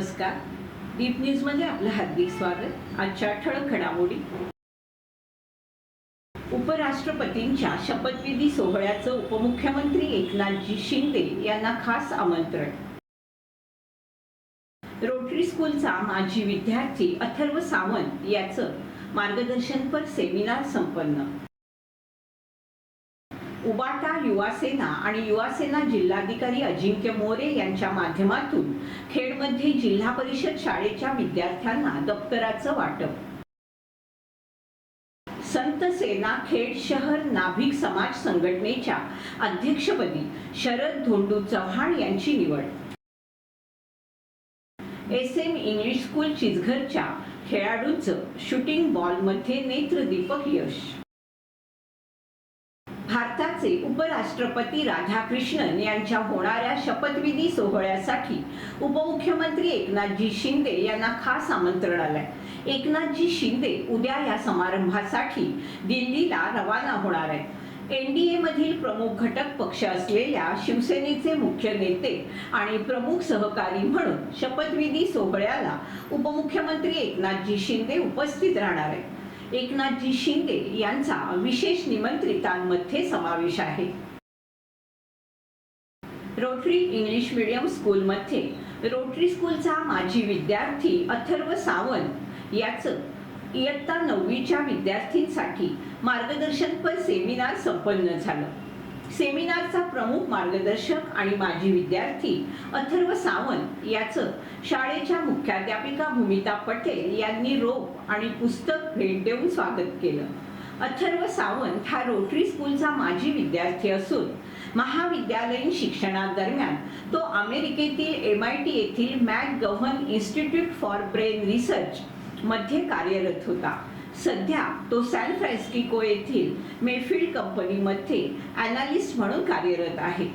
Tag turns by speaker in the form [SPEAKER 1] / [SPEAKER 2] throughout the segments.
[SPEAKER 1] नमस्कार. दीप न्यूजमध्ये आपलं हार्दिक स्वागत. आजच्या ठळक घडामोडी. उपराष्ट्रपतींच्या शपथविधी सोहळ्याचं उपमुख्यमंत्री एकनाथजी शिंदे यांना खास आमंत्रण. रोटरी स्कूलचा माजी विद्यार्थी अथर्व सावंत याचं मार्गदर्शनपर सेमिनार संपन्न. उबाटा युवासेना आणि युवासेना जिल्हाधिकारी अजिंक्य मोरे यांच्या माध्यमातून खेडमध्ये जिल्हा परिषद शाळेच्या विद्यार्थ्यांना दप्तराचं वाटप. संत सेना खेड शहर नाभिक समाज संघटनेच्या अध्यक्षपदी शरद धोंडू चव्हाण यांची निवड. एस एम इंग्लिश स्कूल चिचघरच्या खेळाडूंचं शूटिंग बॉलमध्ये नेत्रदीपक यश. भारताचे उपराष्ट्रपती राधाकृष्णन यांच्या होणाऱ्या शपथविधी सोहळ्यासाठी उपमुख्यमंत्री एकनाथजी शिंदे यांना खास आमंत्रण आलंय. एकनाथजी शिंदे उद्या या समारंभासाठी दिल्लीला रवाना होणार आहेत. एनडीए मधील प्रमुख घटक पक्ष असलेल्या शिवसेनेचे मुख्य नेते आणि प्रमुख सहकारी म्हणून शपथविधी सोहळ्याला उपमुख्यमंत्री एकनाथजी शिंदे उपस्थित राहणार आहेत. एकनाथजी शिंदे यांचा विशेष निमंत्रितांमध्ये समावेश आहे. रोटरी इंग्लिश मीडियम स्कूलमध्ये रोटरी स्कूलचा माजी विद्यार्थी अथर्व सावंत याचं इयत्ता नववीच्या विद्यार्थींसाठी मार्गदर्शनपर सेमिनार संपन्न झालं. सेमिनारचा प्रमुख मार्गदर्शक आणि माजी विद्यार्थी अथर्व सावंत याचं शाळेच्या मुख्याध्यापिका भूमिता पटेल यांनी रोप आणि पुस्तक भेट देऊन स्वागत केलं. अथर्व सावंत हा रोटरी स्कूलचा माजी विद्यार्थी असून महाविद्यालयीन शिक्षणादरम्यान तो अमेरिकेतील एम आय टी येथील McGovern institute for brain research मध्ये कार्यरत होता. सध्या तो सॅन फ्रान्सिस्को येथील मेफिल्ड कंपनीमध्ये अनालिस्ट म्हणून कार्यरत आहे.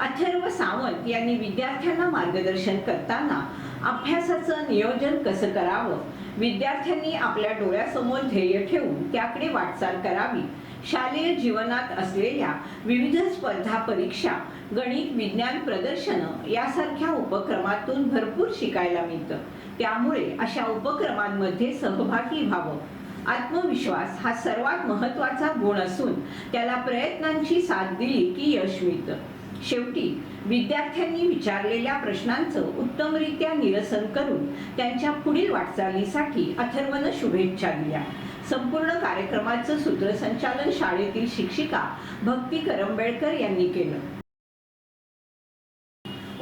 [SPEAKER 1] अथर्व सावंत यांनी विद्यार्थ्यांना मार्गदर्शन करताना अभ्यासाचं नियोजन कसं करावं? विद्यार्थ्यांनी आपल्या डोळ्यासमोर ध्येय ठेवून त्याकडे वाटचाल करावी शालेय जीवनात असलेल्या विविध स्पर्धा परीक्षा गणित विज्ञान प्रदर्शनं यासारख्या उपक्रमातून भरपूर शिकायला मिळतं. त्यामुळे अशा उपक्रमांमध्ये सहभागी व्हावं. आत्मविश्वास हा सर्वात महत्त्वाचा गुण असून त्याला प्रयत्नांची साथ दिली की यश मिळतं. शेवटी विद्यार्थ्यांनी विचारलेल्या प्रश्नांचं उत्तमरित्या निरसन करून त्यांच्या पुढील वाटचालीसाठी अथर्वनं शुभेच्छा दिल्या. संपूर्ण कार्यक्रमाचं सूत्रसंचालन शाळेतील शिक्षिका भक्ती करंबेळकर यांनी केलं.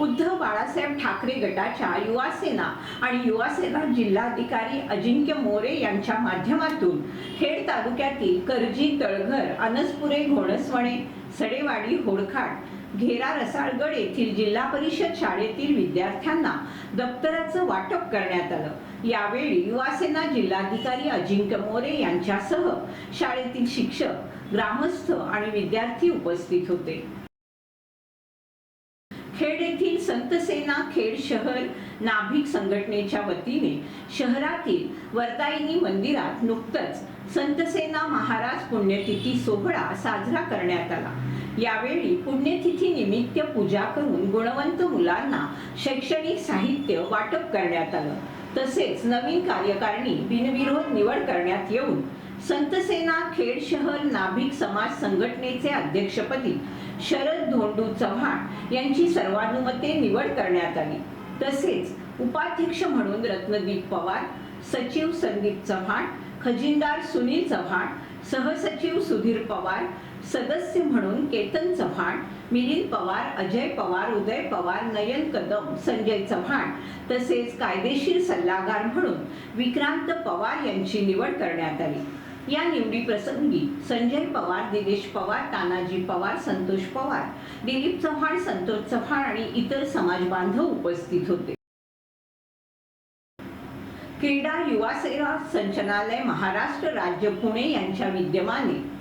[SPEAKER 1] उद्धव बाळासाहेब ठाकरे गटाच्या युवासेना आणि युवासेना जिल्हाधिकारी अजिंक्य मोरे यांच्या माध्यमातून खेड तालुक्यातील करजी तळघर अनसपुरे घोणसवणे सडेवाडी होडखाट घेरा रसाळगड येथील जिल्हा परिषद शाळेतील विद्यार्थ्यांना दप्तराचं वाटप करण्यात आलं. यावेळी युवासेना जिल्हाधिकारी अजिंक्य मोरे यांच्यासह शाळेतील शिक्षक ग्रामस्थ आणि विद्यार्थी उपस्थित होते. खेड येथील संतसेना खेड शहर नाभिक संघटनेच्या वतीने शहरातील वरदायिनी मंदिरात नुकतंच संतसेना महाराज पुण्यतिथी सोहळा साजरा करण्यात आला. यावेळी पुण्यतिथी निमित्त पूजा करून गुणवंत मुलांना शैक्षणिक साहित्य वाटप करण्यात आलं. तसेच नवीन कार्यकारिणी बिनविरोध निवड करण्यात येऊन संतसेना खेड शहर नाभिक समाज संघटनेचे अध्यक्षपदी शरद धोंडू चव्हाण यांची सर्वानुमते निवड करण्यात आली. तसेच उपाध्यक्ष म्हणून रत्नदीप पवार सचिव संदीप चव्हाण खजिनदार सुनील चव्हाण सहसचिव सुधीर पवार सदस्य म्हणून केतन चव्हाण मिलिंद पवार अजय पवार उदय पवार नयन कदम संजय चव्हाण तसेच कायदेशीर सल्लागार म्हणून विक्रांत पवार यांची निवड करण्यात आली. या निवडी प्रसंगी संजय पवार दिनेश पवार तानाजी पवार संतोष पवार दिलीप चव्हाण संतोष चव्हाण आणि इतर समाज बांधव उपस्थित होते. क्रीडा युवा सेवा संचालनालय महाराष्ट्र राज्य पुणे यांच्या विद्यमाने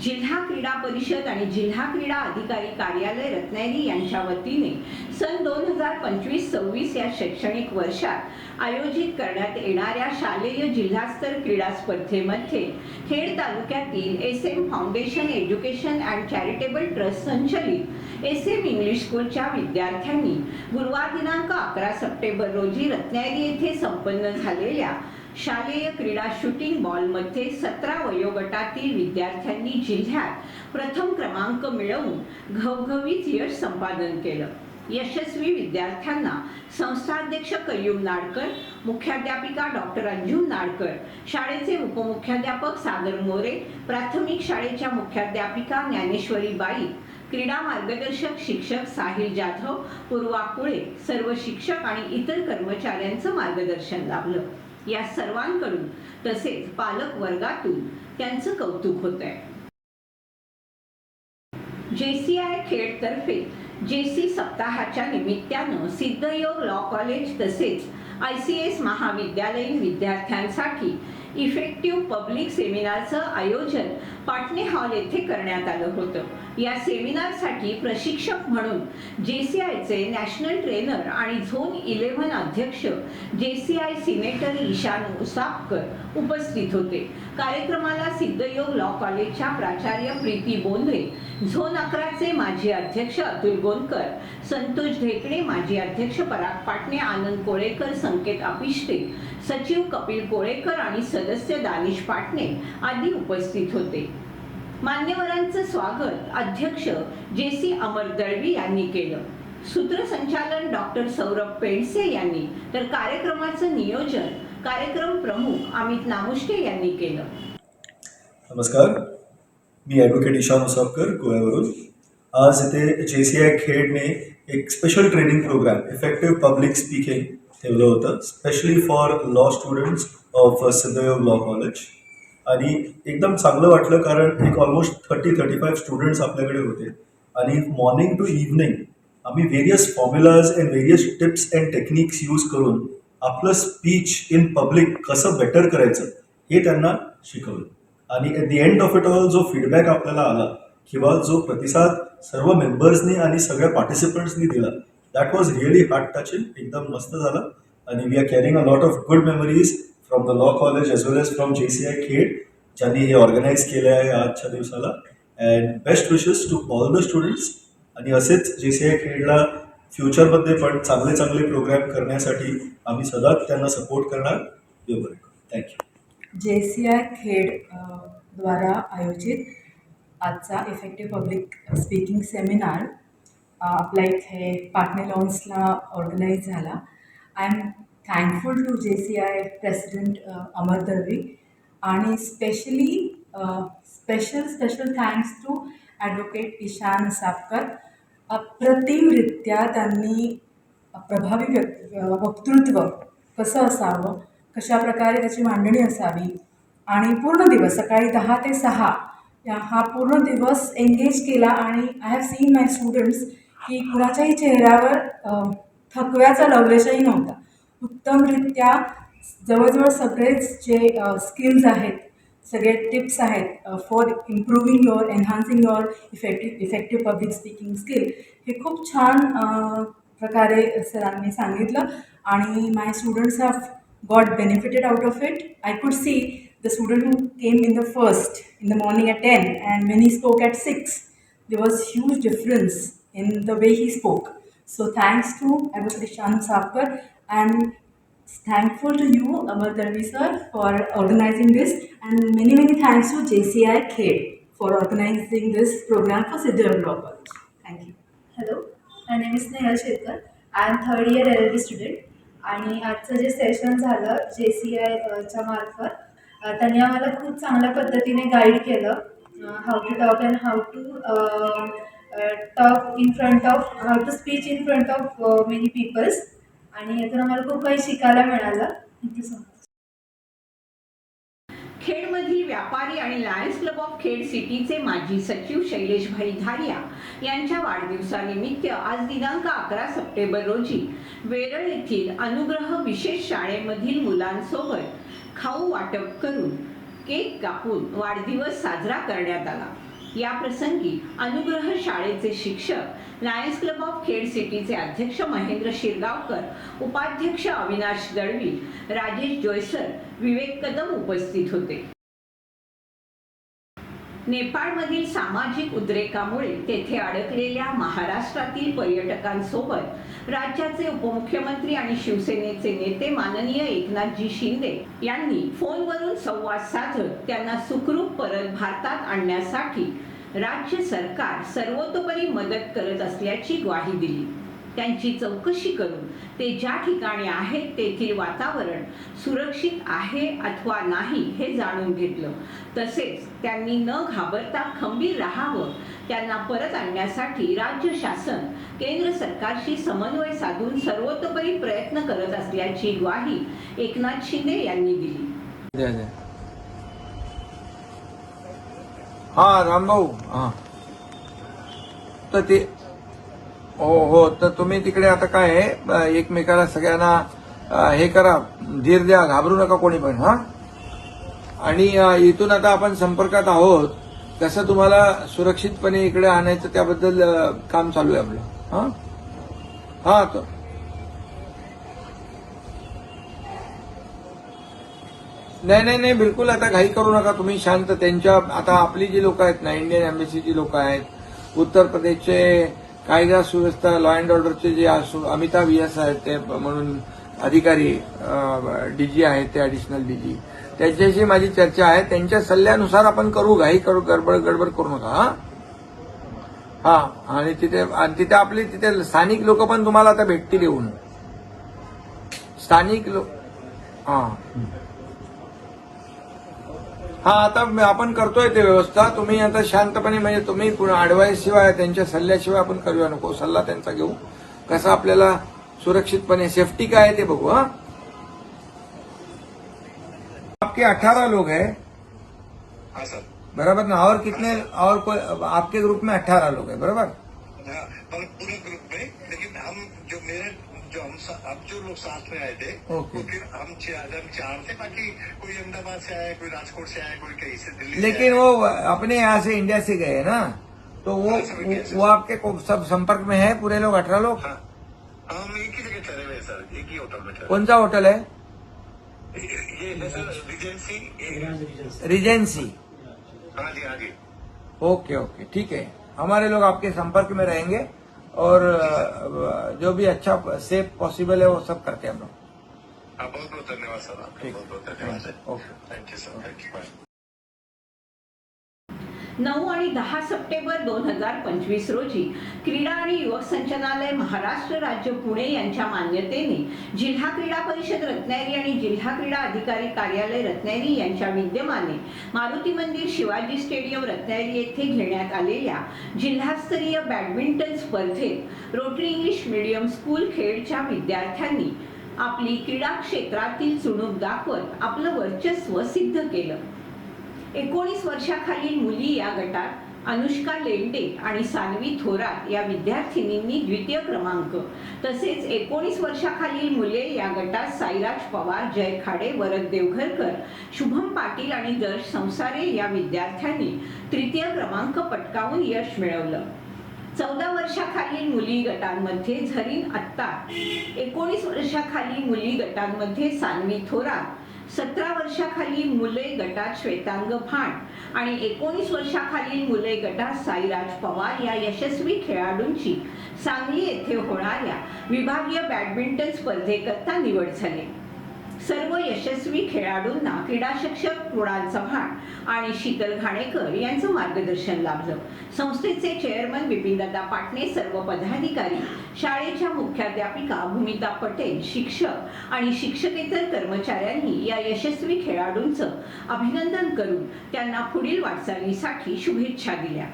[SPEAKER 1] जिल्हा क्रीडा परिषद आणि जिल्हा क्रीडा अधिकारी कार्यालय रत्नागिरी यांच्या वतीने सन दोन हजार पंचवीस सव्वीस या शैक्षणिक वर्षात आयोजित करण्यात येणाऱ्या शालेय जिल्हास्तर क्रीडा स्पर्धेमध्ये खेड तालुक्यातील S M foundation education and charitable trust संचलित एस एम इंग्लिश स्कूलच्या विद्यार्थ्यांनी गुरुवार दिनांक अकरा सप्टेंबर रोजी रत्नागिरी येथे संपन्न झालेल्या शालेय क्रीडा शूटिंग बॉलमध्ये सतरा वयोगटातील विद्यार्थ्यांनी जिल्ह्यात प्रथम क्रमांक मिळवून घवघवीत यश संपादन केलं. यशस्वी विद्यार्थ्यांना संस्थाध्यक्ष कय्यूम नाडकर मुख्याध्यापिका डॉक्टर अंजू नाडकर शाळेचे उपमुख्याध्यापक सागर मोरे प्राथमिक शाळेच्या मुख्याध्यापिका ज्ञानेश्वरी बाई क्रीडा मार्गदर्शक शिक्षक साहिल जाधव पूर्वा कुळे सर्व शिक्षक आणि इतर कर्मचाऱ्यांचं मार्गदर्शन लाभलं. या सर्वांकडून तसेच पालक वर्गातून त्यांचं कौतुक होत आहे जेसीआय खेडतर्फे जेसी सप्ताहाच्या निमित्तानं सिद्धयोग लॉ कॉलेज तसेच आय सी एस महाविद्यालयीन विद्यार्थ्यांसाठी इफेक्टिव्ह पब्लिक सेमिनारचं आयोजन पाटणे हॉल येथे करण्यात आलं होतं. या सेमिनारसाठी प्रशिक्षक म्हणून जेसीआयचे नॅशनल ट्रेनर आणि झोन इलेव्हन अध्यक्ष जेसीआय सिनेटर ईशान उसापकर उपस्थित होते. कार्यक्रमाला सिद्धयोग लॉ कॉलेजच्या प्राचार्य प्रीती बोंधे झोन अकराचे माजी अध्यक्ष अतुल गोंदकर संतोष ढेकणे माजी अध्यक्ष पराग पाटणे आनंद कोळेकर संकेत अपिष्टे सचिव कपिल कोळेकर आणि सदस्य दानिश पाटणे आदी उपस्थित होते. मान्यवरांचं स्वागत अध्यक्ष जे सी अमर दळवी यांनी केलं. सूत्रसंचालन डॉक्टर सौरभ पेंडसे यांनी तर कार्यक्रमाचं नियोजन कार्यक्रम प्रमुख अमित नामुष्के यांनी केलं.
[SPEAKER 2] नमस्कार. मी ॲडव्होकेट ईशा उसापकर गोव्यावरून. आज इथे जे सी आय खेडने एक special training programme effective public speaking ठेवलं होतं specially for law students of Siddhayog law college आणि एकदम चांगलं वाटलं कारण एक almost thirty thirty five students आपल्याकडे होते. आणि मॉर्निंग टू इव्हनिंग आम्ही various formulas and various tips and techniques use करून आपलं स्पीच इन पब्लिक कसं बेटर करायचं हे त्यांना शिकवलं. आणि at the end of it all जो फीडबॅक आपल्याला आला किंवा जो प्रतिसाद सर्व मेंबर्सनी आणि सगळ्या पार्टिसिपंट्सनी दिला that was really heart touching एकदम मस्त झालं. आणि we are carrying a lot of good memories from the law college as well as from J C I Khed ज्यांनी हे ऑर्गनाईज केलं आहे आजच्या दिवसाला. And best wishes to all the students आणि असेच जे सी आय खेडला फ्युचरमध्ये पण चांगले चांगले प्रोग्राम करण्यासाठी आम्ही सदाच त्यांना सपोर्ट करणार. थँक्यू
[SPEAKER 3] जे सी आय खेड द्वारा आयोजित आजचा इफेक्टिव्ह पब्लिक स्पीकिंग सेमिनार आपला इथे पाटणे लॉन्सला ऑर्गनाईज झाला. I am thankful to J C I president Amar Dalvi. आणि specially special special thanks to advocate Ishan Sapkar. अप्रतिमरित्या त्यांनी प्रभावी व्यक् वक्तृत्व कसं असावं कशा प्रकारे त्याची मांडणी असावी आणि पूर्ण दिवस सकाळी दहा ते सहा या हा पूर्ण दिवस एंगेज केला. आणि I have seen my students की कुणाच्याही चेहऱ्यावर थकव्याचा लवलेशही नव्हता. उत्तमरित्या जवळजवळ सगळेच जे स्किल्स आहेत सगळे टिप्स आहेत for improving your enhancing your effective effective public speaking skill हे खूप छान प्रकारे सरांनी सांगितलं आणि my students have got benefited out of it I could see the student who came in the first in the morning at 10 and when he spoke at 6 there was huge in the way he spoke so thanks to advocate shan sapkar and thankful to you amar Darvi sir for organizing this and many many thanks to jci khed for organizing this program for siddharth law college thank you
[SPEAKER 4] hello my name is Snehal Shetkar I am third year L L B student आणि आजचं जे session झालं जे C आयच्या मार्फत अ, त्यांनी आम्हाला खूप चांगल्या पद्धतीने गाईड केलं how to talk and how to talk in front of how to speech in front of many peoples आणि यातून आम्हाला खूप काही शिकायला मिळालं. थँक्यू सो मच
[SPEAKER 1] खेडमधील व्यापारी आणि लायन्स क्लब ऑफ खेड सिटीचे माजी सचिव शैलेशभाई धारिया यांच्या वाढदिवसानिमित्त आज दिनांक अकरा सप्टेंबर रोजी वेरळ येथील अनुग्रह विशेष शाळेमधील मुलांसोबत खाऊ वाटप करून केक कापून वाढदिवस साजरा करण्यात आला. या प्रसंगी अनुग्रह शाळेचे शिक्षक लायन्स क्लब ऑफ खेड सिटीचे अध्यक्ष महेंद्र शिरगावकर उपाध्यक्ष अविनाश दळवी राजेश जोयसर विवेक कदम उपस्थित होते. नेपाळमधील सामाजिक उद्रेकामुळे तेथे अडकलेल्या महाराष्ट्रातील पर्यटकांसोबत राज्याचे उपमुख्यमंत्री आणि शिवसेनेचे नेते माननीय एकनाथजी शिंदे यांनी फोनवरून संवाद साधत त्यांना सुखरूप परत भारतात आणण्यासाठी राज्य सरकार सर्वतोपरी मदत करत असल्याची ग्वाही दिली. त्यांची चौकशी करून ते ज्या ठिकाणी आहेत तेथील वातावरण सुरक्षित आहे अथवा नाही हे जाणून घेतलं. तसेच त्यांनी न घाबरता खंबीर राहावं त्यांना परत आणण्यासाठी राज्य शासन केंद्र सरकारशी समन्वय साधून सर्वतोपरी प्रयत्न करत असल्याची ग्वाही एकनाथ शिंदे यांनी दिली.
[SPEAKER 5] हा रामभाऊ हा. तर ते हो हो तर तुम्ही तिकडे आता काय आहे? एकमेकाला सगळ्यांना हे करा. धीर द्या. घाबरू नका कोणी पण हा? आणि इथून आता आपण संपर्कात आहोत. कसं तुम्हाला सुरक्षितपणे इकडे आणायचं त्याबद्दल काम चालू आहे आपलं हा? हा तर नाही नाही नाही बिलकुल आता घाई करू नका तुम्ही शांत. त्यांच्या आता आपली जी लोक आहेत ना इंडियन एम्बेसीची लोक आहेत उत्तर प्रदेशचे कायदा सुव्यवस्था लॉ अँड ऑर्डरचे जे असू- अमिताभ यस आहेत ते म्हणून अधिकारी डीजी आहेत ते ऍडिशनल डीजी त्याच्याशी माझी चर्चा आहे. त्यांच्या सल्ल्यानुसार आपण करू घाई करू गडबड गडबड करू नका हा? हा आणि तिथे आणि तिथे आपली तिथे स्थानिक लोक पण तुम्हाला आता भेटतील येऊन. स्थानिक लोक हा. हा आता म- आपण करतोय ते व्यवस्था. तुम्ही आता शांतपणे म्हणजे तुम्ही ऍडवाइस शिवाय त्यांच्या सल्ल्याशिवाय आपण करूया नको. सल्ला त्यांचा घेऊ. कसं आपल्याला सुरक्षितपणे सेफ्टी काय आहे ते बघू हा? आपके अठारह लोग हैं.
[SPEAKER 6] सर.
[SPEAKER 5] बराबर ना? और कितने और कोई आपके ग्रुप में अठारह लोग हैं बराबर?
[SPEAKER 6] हाँ, पर पूरे ग्रुप में लेकिन हम जो मेरे जो हम अब जो लोग साथ में आए थे
[SPEAKER 5] ओके।
[SPEAKER 6] वो फिर हम चार हम चार थे बाकी कोई अहमदाबाद से आया कोई राजकोट से आया कोई कहीं से दिल्ली
[SPEAKER 5] लेकिन वो अपने यहाँ से इंडिया से गए हैं ना? तो वो वो आपके को- सब संपर्क में है पूरे लोग अठारह लोग?
[SPEAKER 6] हाँ। हम एक ही जगह ठहरे हुए सर एक ही होटल में
[SPEAKER 5] कौन सा होटल है?
[SPEAKER 6] ये ये है सर रिजेंसी
[SPEAKER 5] रिजेंसी
[SPEAKER 6] हाँ जी हाँ जी।
[SPEAKER 5] ओके ओके ठीक है। हमारे लोग आपके संपर्क में रहेंगे और जो भी अच्छा सेफ़ पॉसिबल है वो सब करते हैं हम लोग।
[SPEAKER 6] हाँ बहुत बहुत धन्यवाद सर। आपका बहुत बहुत धन्यवाद।
[SPEAKER 5] Okay.
[SPEAKER 6] Thank you sir thank you
[SPEAKER 1] नऊ आणि दहा सप्टेंबर दोन हजार पंचवीस रोजी क्रीडा आणि युवक संचालनालय महाराष्ट्र राज्य पुणे यांच्या मान्यतेने जिल्हा क्रीडा परिषद रत्नागिरी आणि जिल्हा क्रीडा अधिकारी कार्यालय रत्नागिरी यांच्या विद्यमाने मारुती मंदिर शिवाजी स्टेडियम रत्नागिरी येथे घेण्यात आलेल्या जिल्हास्तरीय बॅडमिंटन स्पर्धेत रोटरी इंग्लिश मीडियम स्कूल खेडच्या विद्यार्थ्यांनी आपली क्रीडा क्षेत्रातील चुणूक दाखवत आपलं वर्चस्व सिद्ध केलं. एकोणीस वर्षाखालील मुली या गटात अनुष्का लेंडे आणि सानवी थोरात या विद्यार्थिनींनी द्वितीय क्रमांक. तसेच एकोणीस वर्षाखालील मुले या गटात साईराज पवार जय खाडे वरद देवघरकर शुभम पाटील आणि दर्श संसारे या विद्यार्थ्यांनी तृतीय क्रमांक पटकावून यश मिळवलं. चौदा वर्षाखालील मुली गटांमध्ये झरीन आत्ता एकोणीस वर्षाखालील मुली गटांमध्ये सानवी थोरात सतरा वर्षाखाली मुले गटात श्वेतांग भाट आणि एकोणीस वर्षाखालील मुले गटात साईराज पवार या यशस्वी खेळाडूंची सांगली येथे होणाऱ्या विभागीय बॅडमिंटन स्पर्धेकरता निवड झाली. सर्व यशस्वी खेळाडूंना क्रीडा शिक्षक मृणाल चव्हाण आणि शीतल घाणेकर यांचं मार्गदर्शन लाभलं. संस्थेचे चेअरमन बिपिनदादा पाटणे सर्व पदाधिकारी शाळेच्या मुख्याध्यापिका भूमिता पटेल शिक्षक आणि शिक्षकेतर कर्मचाऱ्यांनी या यशस्वी खेळाडूंचं अभिनंदन करून त्यांना पुढील वाटचालीसाठी शुभेच्छा दिल्या.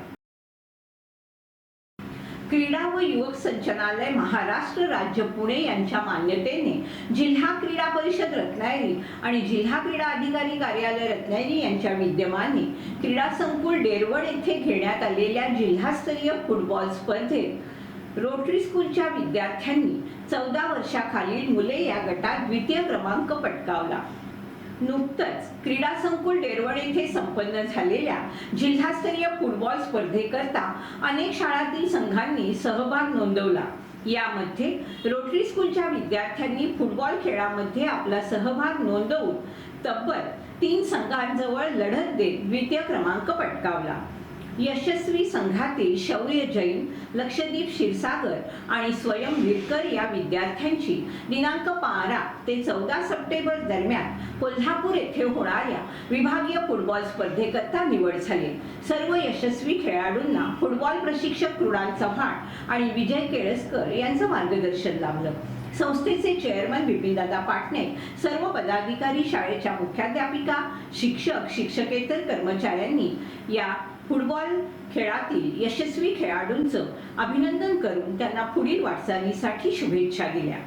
[SPEAKER 1] क्रीडा व युवक संचालनालय महाराष्ट्र राज्य पुणे यांच्या मान्यतेने जिल्हा क्रीडा परिषद रत्नागिरी आणि जिल्हा क्रीडा अधिकारी कार्यालय रत्नागिरी यांच्या विद्यमाने क्रीडा संकुल डेरवड येथे घेण्यात आलेल्या जिल्हास्तरीय फुटबॉल स्पर्धेत रोटरी स्कूलच्या विद्यार्थ्यांनी चौदा वर्षाखालील मुले या गटात द्वितीय क्रमांक पटकावला. नुकतंच क्रीडा संकुल डेरवड संपन्न झालेल्या जिल्हास्तरीय फुटबॉल स्पर्धेकरता अनेक शाळांतील संघांनी सहभाग नोंदवला. यामध्ये रोटरी स्कूलच्या विद्यार्थ्यांनी फुटबॉल खेळामध्ये आपला सहभाग नोंदवून तब्बल तीन संघांजवळ लढत देत द्वितीय क्रमांक पटकावला. यशस्वी संघातील शौर्य जैन लक्षदीप क्षीरसागर आणि स्वयं विरकर या विद्यार्थ्यांची दिनांक बारा ते चौदा सप्टेंबर दरम्यान कोल्हापूर येथे होणाऱ्या विभागीय फुटबॉल स्पर्धेकरता निवड झाली. सर्व यशस्वी खेळाडूंना फुटबॉल प्रशिक्षक कृणाल चव्हाण आणि विजय केळसकर यांचं मार्गदर्शन लाभलं. संस्थेचे चेअरमन बिपिनदादा पाटणे सर्व पदाधिकारी शाळेच्या मुख्याध्यापिका शिक्षक शिक्षकेतर कर्मचाऱ्यांनी या फुटबॉल खेळातील यशस्वी खेळाडूंचं अभिनंदन करून त्यांना पुढील वाटचालीसाठी शुभेच्छा दिल्या.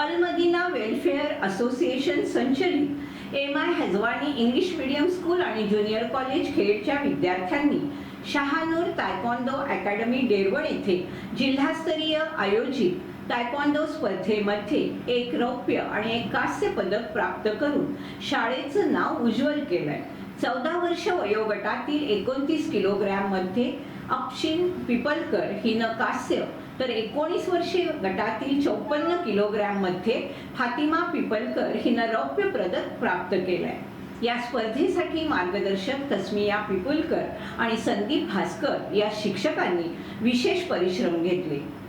[SPEAKER 1] अल मदिना वेलफेअर असोसिएशन संचलित M I Hajwani English medium school आणि ज्युनियर कॉलेज खेडच्या विद्यार्थ्यांनी शहानूर तायकॉन्डो अकॅडमी डेरवण येथे जिल्हास्तरीय आयोजित तायकॉन्डो स्पर्धेमध्ये एक रौप्य आणि एक कांस्य पदक प्राप्त करून शाळेचं नाव उज्ज्वल केलंय. चौदा वर्ष वयोगटातील एकोणतीस किलोग्रॅममध्ये अक्षिन पिपलकर हिनं कांस्य तर एकोणीस वर्षे गटातील चौपन्न किलोग्रॅममध्ये फातिमा पिपलकर हिनं रौप्य पदक प्राप्त केलंय. या स्पर्धेसाठी मार्गदर्शक तस्मिया पिपुलकर आणि संदीप भास्कर या शिक्षकांनी विशेष परिश्रम घेतले.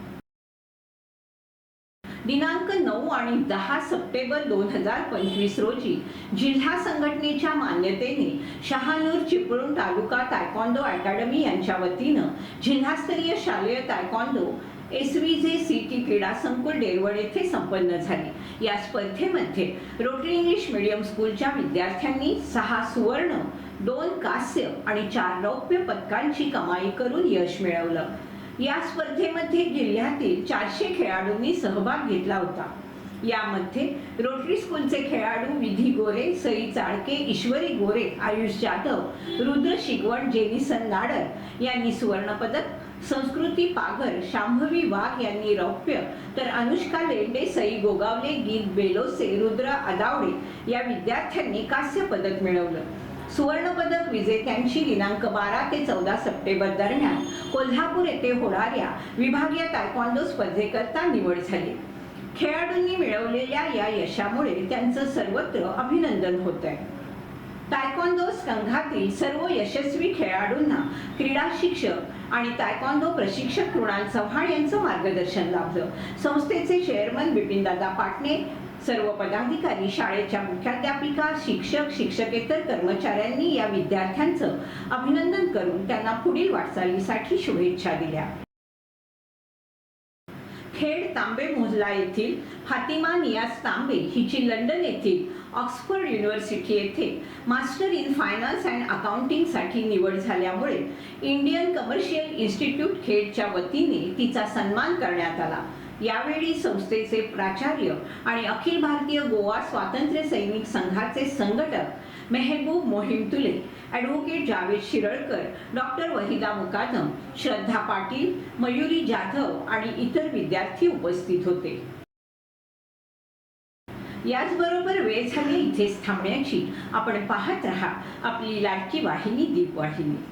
[SPEAKER 1] दिनांक नऊ आणि दहा सप्टेंबर दोन हजार पंचवीस रोजी जिल्हा संघटनेच्या मान्यतेने शहानूर चिपळूण तालुका तायकॉन्डो अकॅडमी यांच्या वतीनं जिल्हास्तरीय शालेय taekwondo S V J C T क्रीडा संकुल डेरवड येथे संपन्न झाली. या स्पर्धेमध्ये रोटरी इंग्लिश मीडियम स्कूलच्या विद्यार्थ्यांनी सहा सुवर्ण दोन कांस्य आणि चार रौप्य पदकांची कमाई करून यश मिळवलं. या स्पर्धेमध्ये जिल्ह्यातील चारशे खेळाडूंनी सहभाग घेतला होता. यामध्ये रोटरी स्कूलचे खेळाडू विधी गोरे सई चाळके ईश्वरी गोरे आयुष जाधव रुद्र शिगवण जेनिसन नाडर यांनी सुवर्णपदक संस्कृती पागर शांभवी वाघ यांनी रौप्य तर अनुष्का लेंडे सई गोगावले गीत बेलोसे रुद्र अदावडे या विद्यार्थ्यांनी कांस्य पदक मिळवलं. सुवर्णपदक विजेत्यांची दिनांक बारा ते चौदा सप्टेंबर दरम्यान कोल्हापूर येथे होणाऱ्या विभागीय तायकॉन्डो स्पर्धेकरता निवड झाली. खेळाडूंनी मिळवलेल्या या यशामुळे त्यांचं सर्वत्र अभिनंदन होत आहे तायकॉन्डो संघातील सर्व यशस्वी खेळाडूंना क्रीडा शिक्षक आणि तायकॉन्डो प्रशिक्षक कृणाल चव्हाण यांचं मार्गदर्शन लाभलं. संस्थेचे चेअरमन बिपिनदादा पाटणे सर्व पदाधिकारी शाळेच्या मुख्याध्यापिका शिक्षक शिक्षकेतर कर्मचाऱ्यांनी या विद्यार्थ्यांचं अभिनंदन करून त्यांना पुढील वाटचालीसाठी शुभेच्छा दिल्या. खेड तांबे मोजला येथील फातिमा नियाज तांबे हिची लंडन येथील ऑक्सफर्ड युनिव्हर्सिटी येथे मास्टर इन फायनान्स अँड अकाउंटिंगसाठी निवड झाल्यामुळे इंडियन कमर्शियल इन्स्टिट्यूट खेडच्या वतीने तिचा सन्मान करण्यात आला. यावेळी संस्थेचे प्राचार्य आणि अखिल भारतीय गोवा स्वातंत्र्य सैनिक संघाचे संघटक मेहबूब मोहिम तुले ॲडव्होकेट जावेद शिरळकर डॉक्टर वहिदा मुकादम श्रद्धा पाटील मयुरी जाधव आणि इतर विद्यार्थी उपस्थित होते. याचबरोबर वेळ झाली इथेच थांबण्याची. आपण पाहत रहा आपली लाडकी वाहिनी दीपवाहिनी.